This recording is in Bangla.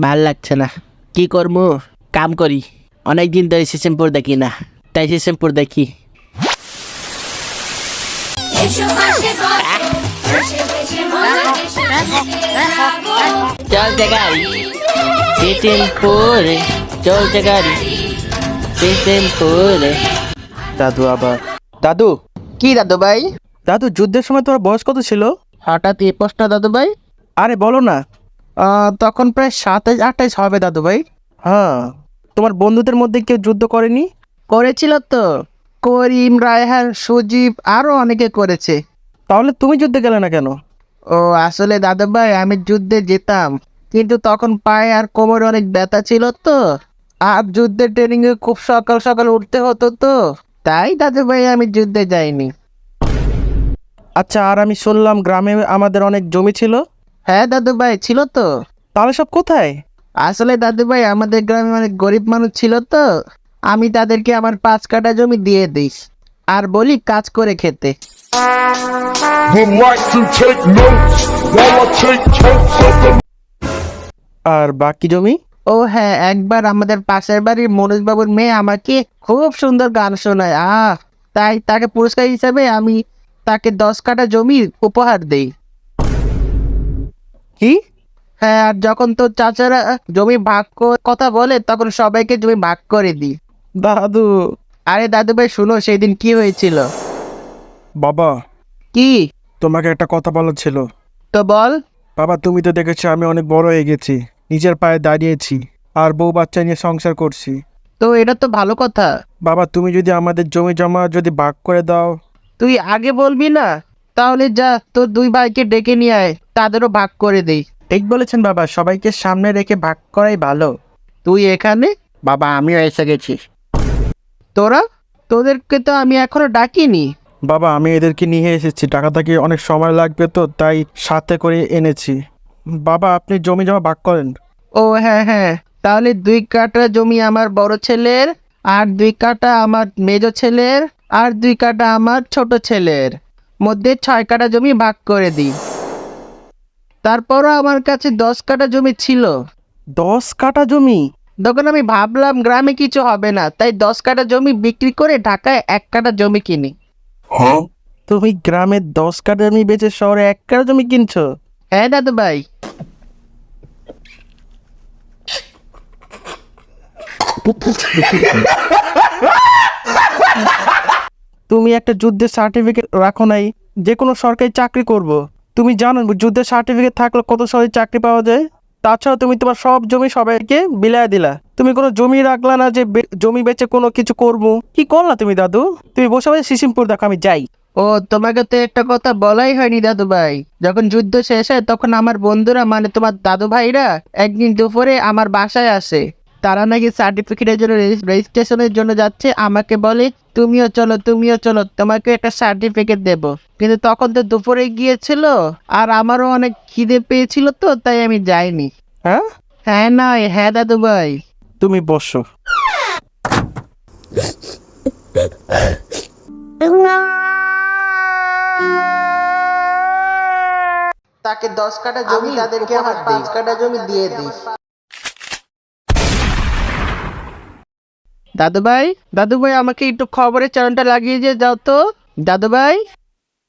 ভালো লাগছে না। কি করব কাম করি। অনেক দিন ধরে সিসেমপুর দেখি না। তাই সিসেমপুর দেখি। চলছে গাড়ি। সিসেমপুরে চলছে গাড়ি। সিসেমপুরে দাদু আবার। দাদু। কি দাদু ভাই? দাদু যুদ্ধের সময় তোমার বয়স কত ছিল? হঠাৎ এই প্রশ্ন দাদু ভাই। আরে বলো না। তখন প্রায় সাতাইশ আঠাইশ হবে দাদু ভাই। হ্যাঁ তোমার বন্ধুদের মধ্যে কেউ যুদ্ধ করেনি? করেছিল তো। করিম রায়হান সুজীব আরও অনেকে করেছে। তাহলে তুমি যুদ্ধে গেলে না কেন? ও আসলে দাদু ভাই আমি যুদ্ধে যেতাম। কিন্তু তখন পায়ে আর কোমরে অনেক ব্যথা ছিল তো। আর যুদ্ধের ট্রেনিং এ খুব সকাল সকাল উঠতে হতো তো। তাই দাদু ভাই আমি যুদ্ধে যাইনি। আচ্ছা আর আমি শুনলাম গ্রামে আমাদের অনেক জমি ছিল। হ্যাঁ দাদু ভাই ছিল তো। তাহলে সব কোথায়? আসলে দাদু ভাই আমাদের গ্রামে অনেক গরিব মানুষ ছিল তো। আমি তাদেরকে আমার পাঁচ কাঠা জমি দিয়ে দিই আর বলি কাজ করে খেতে। আর বাকি জমি? ও হ্যাঁ একবার আমাদের পাশের বাড়ির মনোজ বাবুর মেয়ে আমাকে খুব সুন্দর গান শোনায়। আহ তাই তাকে পুরস্কার হিসাবে আমি তাকে দশ কাঠা জমি উপহার দেই। কি? হ্যাঁ আর যখন তোর চাচারা জমি ভাগ কর- কথা বলে তখন সবাইকে জমি ভাগ করে দিই দাদু। আরে দাদু ভাই শুনো সেই দিন কি হয়েছিল? বাবা। কি? তোমাকে একটা কথা বলার ছিল। তো বল। বাবা তুমি তো দেখেছ আমি অনেক বড় হয়ে গেছি নিজের পায়ে দাঁড়িয়েছি আর বউ বাচ্চা নিয়ে সংসার করছি। তো এটা তো ভালো কথা। বাবা তুমি যদি আমাদের জমি জমা যদি ভাগ করে দাও। তুই আগে বলবি না? তাহলে যা তোর দুই ভাইকে ডেকে নিয়ে আয় তাদেরও ভাগ করে দেই। ঠিক বলেছেন বাবা সবাইকে সামনে রেখে ভাগ করাই ভালো। তুই এখানে? বাবা আমিও এসে গেছি। তোরা? তোদেরকে তো আমি এখনও ডাকিনি। বাবা আমি এদেরকে নিয়ে এসেছি টাকা থেকে অনেক সময় লাগবে তো তাই সাথে করে এনেছি। বাবা আপনি জমি জমা ভাগ করেন। ও হ্যাঁ হ্যাঁ। তাহলে দুই কাটা জমি আমার বড় ছেলের আর দুই কাটা আমার মেজ ছেলের আর দুই কাটা আমার ছোট ছেলের। মধ্যে ছয় কাঠা জমি ভাগ করে দিই। তারপরও আমার কাছে দশ কাঠা জমি ছিল। দশ কাঠা জমি? তখন আমি ভাবলাম গ্রামে কিছু হবে না তাই দশ কাঠা জমি বিক্রি করে ঢাকায় এক কাঠা জমি কিনি। huh? তুমি গ্রামের দশ কাঠা জমি বেচে শহরে এক কাঠা জমি কিনছো? হ্যাঁ দাদু ভাই। তুমি একটা যুদ্ধের সার্টিফিকেট রাখো নাই, যে কোনো সরকারি চাকরি করব। তুমি জানো যুদ্ধের সার্টিফিকেট থাকলে কত সহজে চাকরি পাওয়া যায়? তাছাড়া তুমি তোমার সব জমি সবাইকে বিলায় দিলা। তুমি কোনো জমি রাখলা না যে জমি বেচে কোনো কিছু করব? কি করলা তুমি দাদু? তুমি বসে বসে সিসিমপুর দেখো, আমি যাই। ও, তোমাকে তো একটা কথা বলাই হয়নি দাদু ভাই। যখন যুদ্ধ শেষ হয়, তখন আমার বন্ধুরা মানে তোমার দাদু ভাইরা, একদিন দুপুরে আমার বাসায় আসে। তারা নাকি সার্টিফিকেটের জন্য রেজিস্ট্রেশনের জন্য যাচ্ছে আমাকে বলে তুমিও চলো তুমিও চলো তোমাকে একটা সার্টিফিকেট দেব। কিন্তু তখন তো দুপুরে গিয়েছিল আর আমারও অনেক খিদে পেয়েছিল তো তাই আমি যাইনি। হ্যাঁ? হ্যাঁ নয় হ্যাঁ দাদু ভাই। তুমি বসো। তাকে দশ কাঠা জমি তাদেরকে আমার পাঁচ কাঠা জমি দিয়ে দিই দাদু ভাই দাদু ভাই আমাকে একটু খবরের চ্যানেলটা লাগিয়ে দিয়ে যাও তো। দাদু ভাই